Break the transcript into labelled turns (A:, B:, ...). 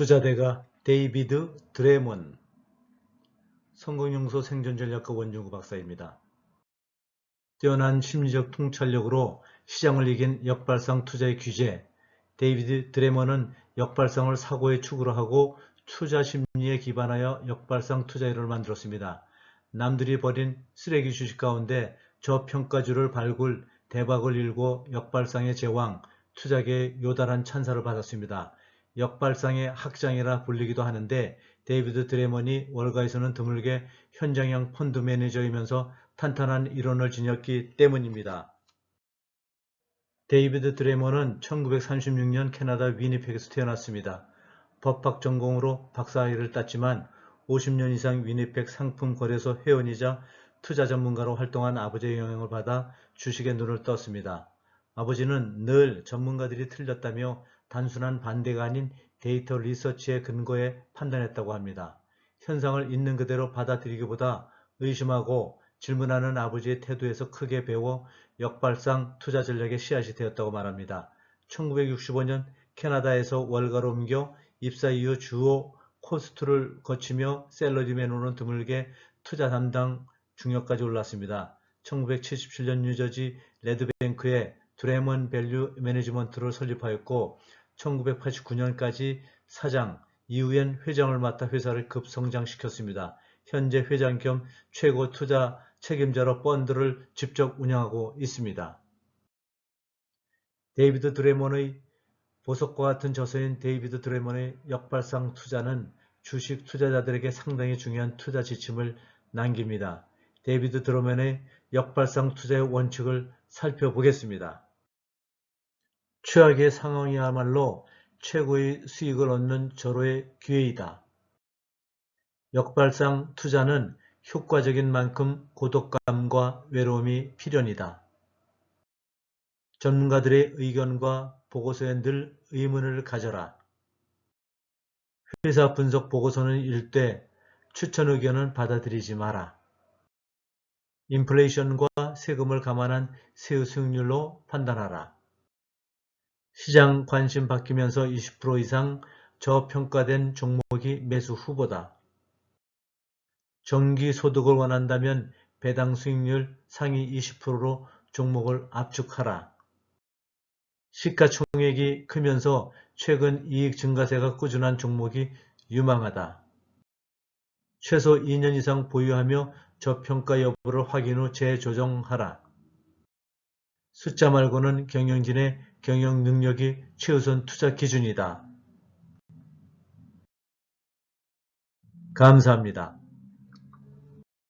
A: 투자대가 데이비드 드레먼 성공용소 생존전략과 원중구 박사입니다. 뛰어난 심리적 통찰력으로 시장을 이긴 역발상 투자의 규제 데이비드 드레먼은 역발상을 사고의 축으로 하고 투자 심리에 기반하여 역발상 투자율을 만들었습니다. 남들이 버린 쓰레기 주식 가운데 저평가주를 발굴, 대박을 일고 역발상의 제왕, 투자계의 요단한 찬사를 받았습니다. 역발상의 학장이라 불리기도 하는데 데이비드 드레먼이 월가에서는 드물게 현장형 펀드 매니저이면서 탄탄한 이론을 지녔기 때문입니다. 데이비드 드레먼은 1936년 캐나다 위니펙에서 태어났습니다. 법학 전공으로 박사학위를 땄지만 50년 이상 위니펙 상품 거래소 회원이자 투자 전문가로 활동한 아버지의 영향을 받아 주식에 눈을 떴습니다. 아버지는 늘 전문가들이 틀렸다며 단순한 반대가 아닌 데이터 리서치의 근거에 판단했다고 합니다. 현상을 있는 그대로 받아들이기보다 의심하고 질문하는 아버지의 태도에서 크게 배워 역발상 투자 전략의 씨앗이 되었다고 말합니다. 1965년 캐나다에서 월가로 옮겨 입사 이후 주요 코스트를 거치며 샐러리맨으로는 드물게 투자 담당 중역까지 올랐습니다. 1977년 뉴저지 레드뱅크에 드레먼 밸류 매니지먼트를 설립하였고 1989년까지 사장, 이후엔 회장을 맡아 회사를 급성장시켰습니다. 현재 회장 겸 최고 투자 책임자로 펀드를 직접 운영하고 있습니다. 데이비드 드레먼의 보석과 같은 저서인 데이비드 드레먼의 역발상 투자는 주식 투자자들에게 상당히 중요한 투자 지침을 남깁니다. 데이비드 드레먼의 역발상 투자의 원칙을 살펴보겠습니다. 최악의 상황이야말로 최고의 수익을 얻는 절호의 기회이다. 역발상 투자는 효과적인 만큼 고독감과 외로움이 필연이다. 전문가들의 의견과 보고서에 늘 의문을 가져라. 회사 분석 보고서는 읽되 추천 의견은 받아들이지 마라. 인플레이션과 세금을 감안한 세후 수익률로 판단하라. 시장 관심 바뀌면서 20% 이상 저평가된 종목이 매수 후보다. 정기 소득을 원한다면 배당 수익률 상위 20%로 종목을 압축하라. 시가총액이 크면서 최근 이익 증가세가 꾸준한 종목이 유망하다. 최소 2년 이상 보유하며 저평가 여부를 확인 후 재조정하라. 숫자 말고는 경영진의 경영 능력이 최우선 투자 기준이다. 감사합니다.